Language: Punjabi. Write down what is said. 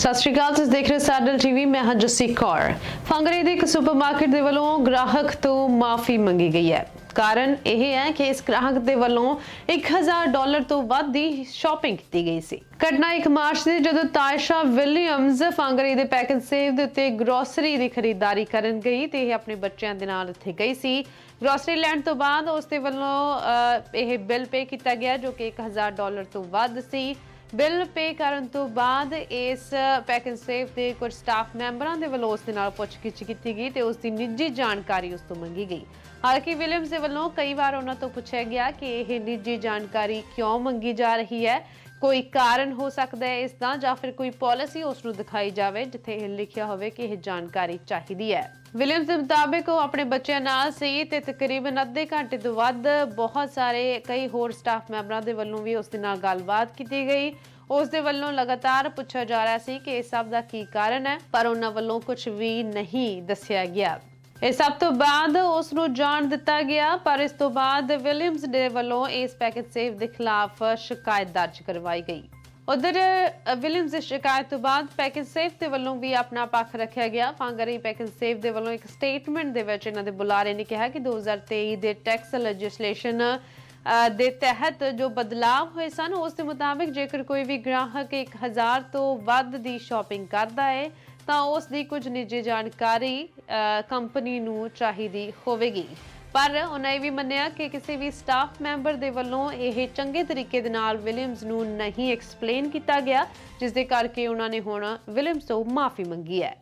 ਸਤਿ ਸ਼੍ਰੀ ਅਕਾਲ, ਤੁਸੀਂ ਦੇਖ ਰਹੇ ਹੋ ਸਾਡਲ ਟੀਵੀ, ਮੈਂ ਹਾਂ ਜਸੀ ਕੌਰ। ਫੰਗਰੇ ਦੇ ਇੱਕ ਸੁਪਰਮਾਰਕਟ ਦੇ ਵੱਲੋਂ ਗ੍ਰਾਹਕ ਤੋਂ ਮਾਫੀ ਮੰਗੀ ਗਈ ਹੈ। ਕਾਰਨ ਇਹ ਹੈ ਕਿ ਇਸ ਗ੍ਰਾਹਕ ਦੇ ਵੱਲੋਂ 1000 ਡਾਲਰ ਤੋਂ ਵੱਧ ਦੀ ਸ਼ਾਪਿੰਗ ਕੀਤੀ ਗਈ ਸੀ। ਘਟਨਾ 1 ਮਾਰਚ ਦੀ, ਜਦੋਂ ਤਾਇਸ਼ਾ ਵਿਲੀਅਮਸ ਫੰਗਰੇ ਦੇ ਪੈਕੇਜ ਸੇਵ ਦੇ ਉੱਤੇ ਗਰੋਸਰੀ ਦੀ ਖਰੀਦਦਾਰੀ ਕਰਨ ਗਈ ਤੇ ਇਹ ਆਪਣੇ ਬੱਚਿਆਂ ਦੇ ਨਾਲ ਉੱਥੇ ਗਈ ਸੀ। ਗਰੋਸਰੀ ਲੈਣ ਤੋਂ ਬਾਅਦ ਉਸ ਦੇ ਵੱਲੋਂ ਇਹ ਬਿੱਲ ਪੇ ਕੀਤਾ ਗਿਆ ਜੋ ਕਿ 1000 ਡਾਲਰ ਤੋਂ ਵੱਧ ਸੀ। ਬਿੱਲ ਪੇ ਕਰਨ ਤੋਂ ਬਾਅਦ ਇਸ ਪੈਕੇਜ ਸੇਫ ਦੇ ਕੁਝ ਸਟਾਫ ਮੈਂਬਰਾਂ ਦੇ ਵੱਲੋਂ ਉਸ ਦੇ ਨਾਲ ਪੁੱਛਗਿੱਛ ਕੀਤੀ ਗਈ ਤੇ ਉਸ ਦੀ ਨਿੱਜੀ ਜਾਣਕਾਰੀ ਉਸ ਤੋਂ ਮੰਗੀ ਗਈ। ਹਾਲਾਂਕਿ ਵਿਲੀਅਮਸ ਦੇ ਵੱਲੋਂ ਕਈ ਵਾਰ ਉਹਨਾਂ ਤੋਂ ਪੁੱਛਿਆ ਗਿਆ ਕਿ ਇਹ ਨਿੱਜੀ ਜਾਣਕਾਰੀ ਕਿਉਂ ਮੰਗੀ ਜਾ ਰਹੀ ਹੈ ਕੋਈ ਕਾਰਨ ਹੋ ਸਕਦਾ ਹੈ ਇਸ ਦਾ ਜਾਂ ਫਿਰ ਕੋਈ ਪਾਲਿਸੀ ਉਸ ਨੂੰ ਦਿਖਾਈ ਜਾਵੇ ਜਿੱਥੇ ਇਹ ਲਿਖਿਆ ਹੋਵੇ ਕਿ ਇਹ ਜਾਣਕਾਰੀ ਚਾਹੀਦੀ ਹੈ। ਵਿਲੀਅਮਸ ਦੇ ਮੁਤਾਬਕ ਉਹ ਆਪਣੇ ਬੱਚਿਆਂ ਨਾਲ ਸੀ ਤੇ ਤਕਰੀਬਨ ਅੱਧੇ ਘੰਟੇ ਤੋਂ ਵੱਧ ਬਹੁਤ ਸਾਰੇ ਕਈ ਹੋਰ ਸਟਾਫ ਮੈਂਬਰਾਂ ਦੇ ਵੱਲੋਂ ਵੀ ਉਸ ਦੇ ਨਾਲ ਗੱਲਬਾਤ ਕੀਤੀ ਗਈ। ਉਸ ਦੇ ਵੱਲੋਂ ਲਗਾਤਾਰ ਪੁੱਛਿਆ ਜਾ ਰਿਹਾ ਸੀ ਕਿ ਇਸ ਸਭ ਦਾ ਕੀ ਕਾਰਨ ਹੈ, ਪਰ ਉਹਨਾਂ ਵੱਲੋਂ ਕੁਝ ਵੀ ਨਹੀਂ ਦੱਸਿਆ ਗਿਆ। ਇਹ ਸਭ ਤੋਂ ਬਾਅਦ ਉਸ ਨੂੰ ਜਾਣ ਦਿੱਤਾ ਗਿਆ, ਪਰ ਇਸ ਤੋਂ ਬਾਅਦ ਵਿਲੀਅਮਸ ਦੇ ਵੱਲੋਂ ਇਸ ਪੈਕੇਜ ਸੇਫ ਦੇ ਖਿਲਾਫ ਸ਼ਿਕਾਇਤ ਦਰਜ ਕਰਵਾਈ ਗਈ। ਉਧਰ ਵਿਲੀਅਮਸ ਦੀ ਸ਼ਿਕਾਇਤ ਤੋਂ ਬਾਅਦ ਪੈਕੇਜ ਸੇਫ ਦੇ ਵੱਲੋਂ ਵੀ ਆਪਣਾ ਪੱਖ ਰੱਖਿਆ ਗਿਆ। ਫਾਂਗਰੀ ਪੈਕੇਜ ਸੇਫ ਦੇ ਵੱਲੋਂ ਇੱਕ ਸਟੇਟਮੈਂਟ ਦੇ ਵਿੱਚ ਇਹਨਾਂ ਦੇ ਬੁਲਾਰੇ ਨੇ ਕਿਹਾ ਕਿ 2023 ਦੇ ਟੈਕਸ ਲੈਜਿਸਲੇਸ਼ਨ ਦੇ ਤਹਿਤ ਜੋ ਬਦਲਾਅ ਹੋਏ ਸਨ, ਉਸ ਦੇ ਮੁਤਾਬਿਕ ਜੇਕਰ ਕੋਈ ਵੀ ਗ੍ਰਾਹਕ 1000 ਤੋਂ ਵੱਧ ਦੀ ਸ਼ਾਪਿੰਗ ਕਰਦਾ ਹੈ ਤਾਂ ਉਸ ਦੀ ਕੁਝ ਨਿੱਜੀ ਜਾਣਕਾਰੀ ਕੰਪਨੀ ਨੂੰ ਚਾਹੀਦੀ ਹੋਵੇਗੀ। ਪਰ ਉਹਨਾਂ ਇਹ ਵੀ ਮੰਨਿਆ ਕਿ ਕਿਸੇ ਵੀ ਸਟਾਫ ਮੈਂਬਰ ਦੇ ਵੱਲੋਂ ਇਹ ਚੰਗੇ ਤਰੀਕੇ ਦੇ ਨਾਲ ਵਿਲੀਅਮਸ ਨੂੰ ਨਹੀਂ ਐਕਸਪਲੇਨ ਕੀਤਾ ਗਿਆ, ਜਿਸ ਦੇ ਕਰਕੇ ਉਹਨਾਂ ਨੇ ਹੁਣ ਵਿਲੀਅਮਸ ਤੋਂ ਮਾਫੀ ਮੰਗੀ ਹੈ।